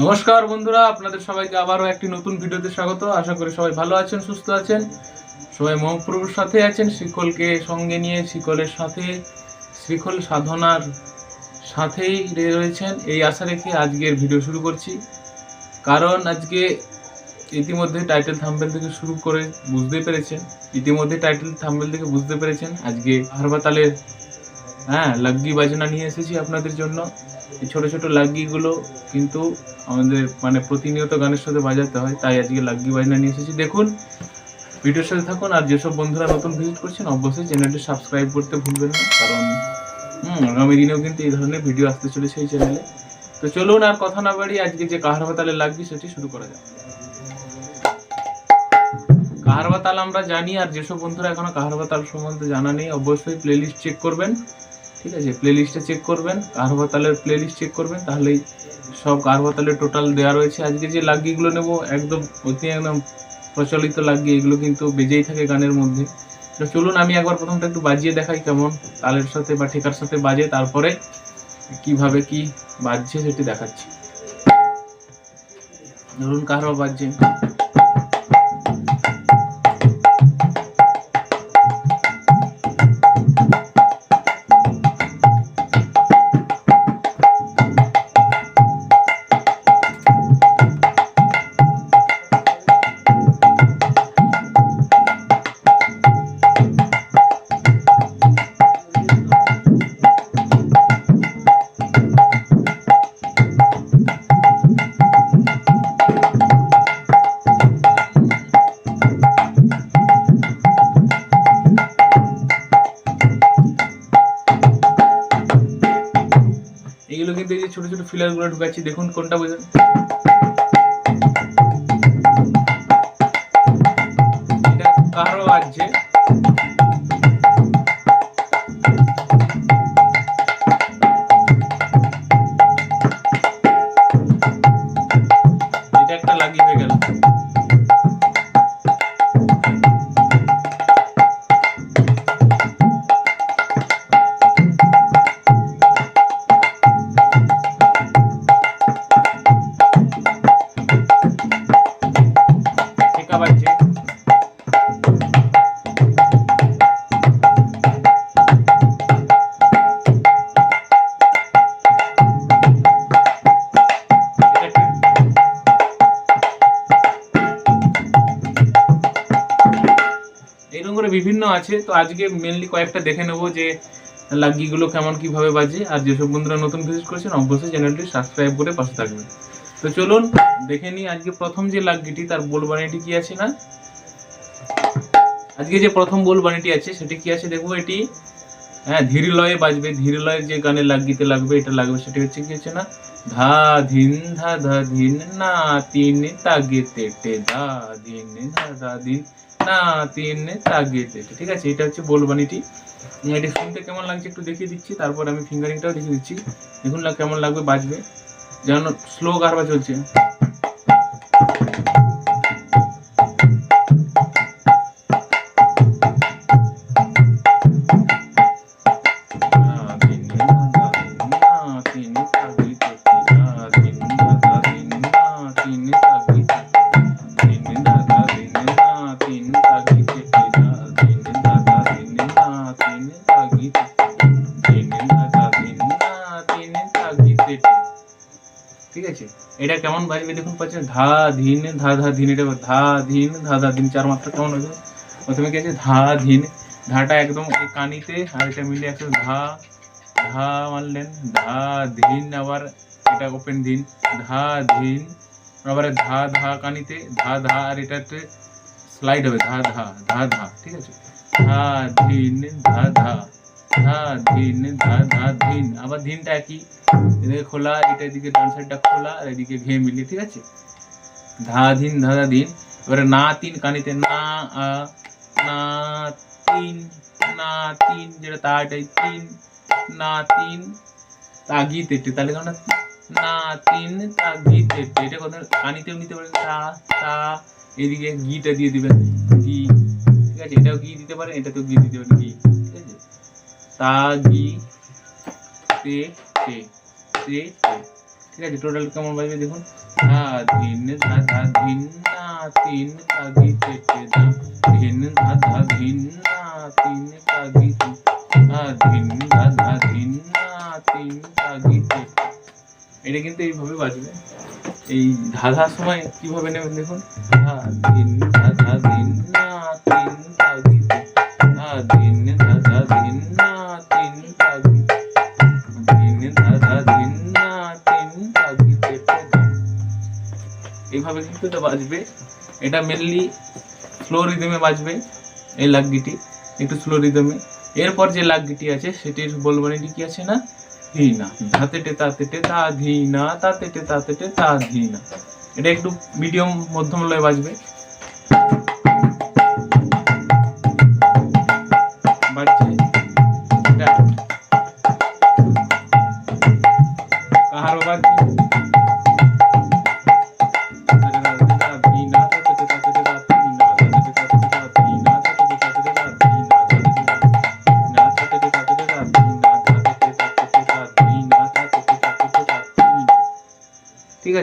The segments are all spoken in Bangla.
নমস্কার বন্ধুরা, আপনাদের সবাইকে আবারও একটি নতুন ভিডিওতে স্বাগত। আশা করি সবাই ভালো আছেন, সুস্থ আছেন। সবাই মহাপ্রভুর সাথে আছেন শ্রীকলকে সঙ্গে নিয়ে শিকলের সাথে শ্রীকল সাধনার সাথেই রয়েছেন। এই আশা রেখে আজকের ভিডিও শুরু করছি। কারণ আজকে ইতিমধ্যে টাইটেল থাম্বেল থেকে শুরু করে বুঝতে পেরেছেন। ইতিমধ্যে টাইটেল থাম্বেল থেকে বুঝতে পেরেছেন আজকে হারবাতালের হ্যাঁ লাগ্গি বাজনা নিয়ে এসেছি আপনাদের জন্য। এই ছোটো ছোটো লাগ্গিগুলো কিন্তু আমাদের মানে প্রতিনিয়ত গানের সাথে বাজাতে হয়, তাই আজকে লাগ্গি বাজনা নিয়ে এসেছি। দেখুন, ভিডিওর সাথে থাকুন আর যেসব বন্ধুরা নতুন ভিজিট করছেন, অবশ্যই চ্যানেলটি সাবস্ক্রাইব করতে ভুলবেন না, কারণ আগামী দিনেও কিন্তু এই ধরনের ভিডিও আসতে চলেছে এই চ্যানেলে তো চলুন আর কথা না বাড়িয়ে আজকে যে কাহারবা তালে লাগবে সেটি শুরু করা যাক। কাহারবা তাল আমরা জানি আর যেসব বন্ধুরা এখনও কাহারবা তাল সম্বন্ধে জানা নেই, অবশ্যই প্লেলিস্ট চেক করবেন। ঠিক আছে প্লেলিস্টে চেক করবেন কাহারবা তালের প্লেলিস্ট চেক করবেন, তাহলেই সব কাহারবা তালের টোটাল দেওয়া রয়েছে। আজকে যে লাগিগুলো নেব, একদম অতি একদম প্রচলিত লাগি এগুলো কিন্তু বেজেই থাকে গানের মধ্যে। তো চলুন, আমি একবার প্রথমটা একটু বাজিয়ে দেখাই কেমন, তালের সাথে বা ঠেকার সাথে বাজে, তারপরে কীভাবে কি বাজছে সেটি দেখাচ্ছি। ধরুন কাহারবা বাজছে এগুলো দেখি ছোট ছোট ফিলারগুলো ঢুকাচ্ছি, দেখুন কোনটা বোঝেন। কারও আছে। এটা একটা লাগি হয়ে গেল। বিভিন্ন আছে, তো আজকে মেনলি কয়েকটা দেখে নেব যে লাগিগুলো কেমন, কীভাবে বাজে। আর যেসব বন্ধুরা নতুন ভিজিট করেছেন অবশ্যই চ্যানেলটি সাবস্ক্রাইব করে পাশে থাকবেন। তো চলুন, দেখে নিই আজকে প্রথম যে লাগিটি তার বোল বাণীটি কি আছে না? আজকে যে প্রথম বোল বাণীটি আছে, সেটি কি আছে দেখব এটি? হ্যাঁ ধীর লয়ে বাজবে। ধীর লয়ের যে গানে লাগিতে লাগবে, এটা লাগবে, সেটি হচ্ছে কি হচ্ছে না? ধা ধিন ধা ধা ধিন না তিন তাগে তেটে ধা ধিন ধা ধা ধিন না তিন তাগে তেটে ঠিক আছে, এটা হচ্ছে বোলবাণীটি এটা শুনতে কেমন লাগছে একটু দেখিয়ে দিচ্ছি, তারপর আমি ফিঙ্গারিংটাও দেখিয়ে দিচ্ছি। দেখুন কেমন লাগবে, বাজবে। যেন স্লো গারবা চলছে। এটা কেমন বাজবে দেখুন পাচ্ছেন, ধা, ধিন, ধা ধা, ধিন, এটা ধা, ধিন, ধা ধা, ধিন, চার মাত্রা কেমন হবে প্রথমে কি আছে? ধা, ধিন, ধাটা একদম কানিতে, আর এটা মিলে একসাথে ধা ধা মারলেন, ধা, ধিন, আবার এটা ওপেন ধিন, ধা, ধিন, আবার ধা ধা কানিতে, ধা ধা, আর এটাতে স্লাইড হবে, ধা ধা ধা ধা, ঠিক আছে? ধা, ধিন, ধা ধা। ধা ধিন আবার ধিনটা একই। এদিকে খোলা এটা এদিকে ডান খোলা, আর এদিকে ঘে মিলি ঠিক আছে? ধা ধিন এবারে না তিন কানিতে, না আ, না তিন না তিন, যেটা তাটাই তিন, না তিন তাগি তেটে তাহলে কেমন না তিন তাগি তেটে এটা কথা কানিতেও নিতে পারেন, তা তা। এদিকে গিটা দিয়ে দিবেন গি ঠিক আছে? এটাও গি দিতে পারেন, এটাতেও গি দিতে পারেন গি ঠিক আছে টোটাল কেমন বাজবে দেখুন ধা ধিন না ধা এটা কিন্তু এইভাবে বাজবে এই ধাঁধার সময় কীভাবে নেবেন দেখুন ধা ধিন ধা ধা ধিন না এটা বাজবে। এটা মেনলি স্লো রিদমে বাজবে, এই লাগগিটি একটু স্লো রিদমে এরপর যে লাগগিটি আছে, সেটির বলবানিটি কি আছে না? ধীনা না ধাতে টে তাতে টে তা ধি না তাতে টে তাতে টে তা ধি না এটা একটু মিডিয়াম মধ্যম লয়ে বাজবে।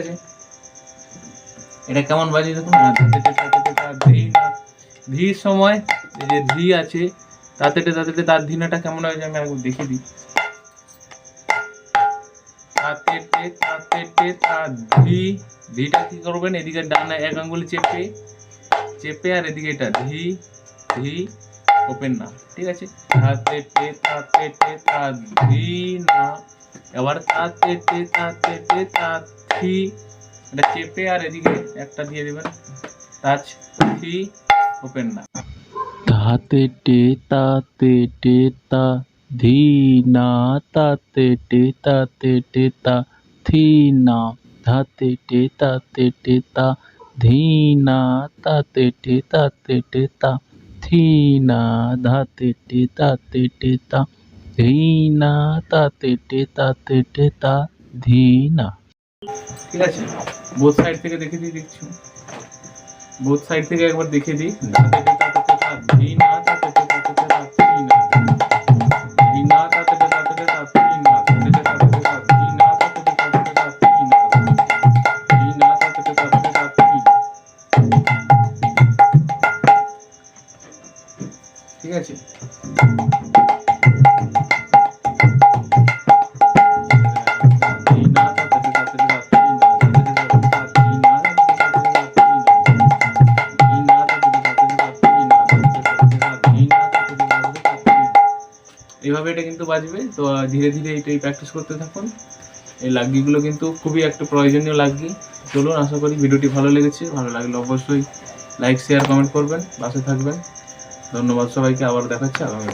আছে। এটা কেমন বাজে দেখুন? ভির সময়, এই যে ধি আছে, তাতে তাতে তার ধিনাটা কেমন হয় আমি একবার দেখে দিই। চেপে আর এদিকে এটা ওপেন না, ঠিক আছে? এবার তাতে টে তাতে টে তা থি এটা চেপে আর এদিকে একটা দিয়ে দেবেন টাচ থি ওপেন না ধাতে টে তাতে টে তা ধি না তাতে টে তাতে টে তা থি না ধাতে টে তাতে টে তা ধি না তাতে টে তাতে টে তা থি না ধাতে টে তাতে টে তা ধি না তাতে টে তাতে টে, তা ধি না ঠিক আছে? বোথ সাইড থেকে দেখে দিই, দেখছি। বোথ সাইড থেকে একবার দেখে দিই। তাতে এইভাবে এটা কিন্তু বাজবে। তো ধীরে ধীরে এটাই প্র্যাকটিস করতে থাকুন। এই লাগিগুলো কিন্তু খুবই একটা প্রয়োজনীয় লাগি চলুন, আশা করি ভিডিওটি ভালো লেগেছে। ভালো লাগলে অবশ্যই লাইক শেয়ার কমেন্ট করবেন। পাশে থাকবেন। ধন্যবাদ সবাইকে। আবার দেখাচ্ছি আগামী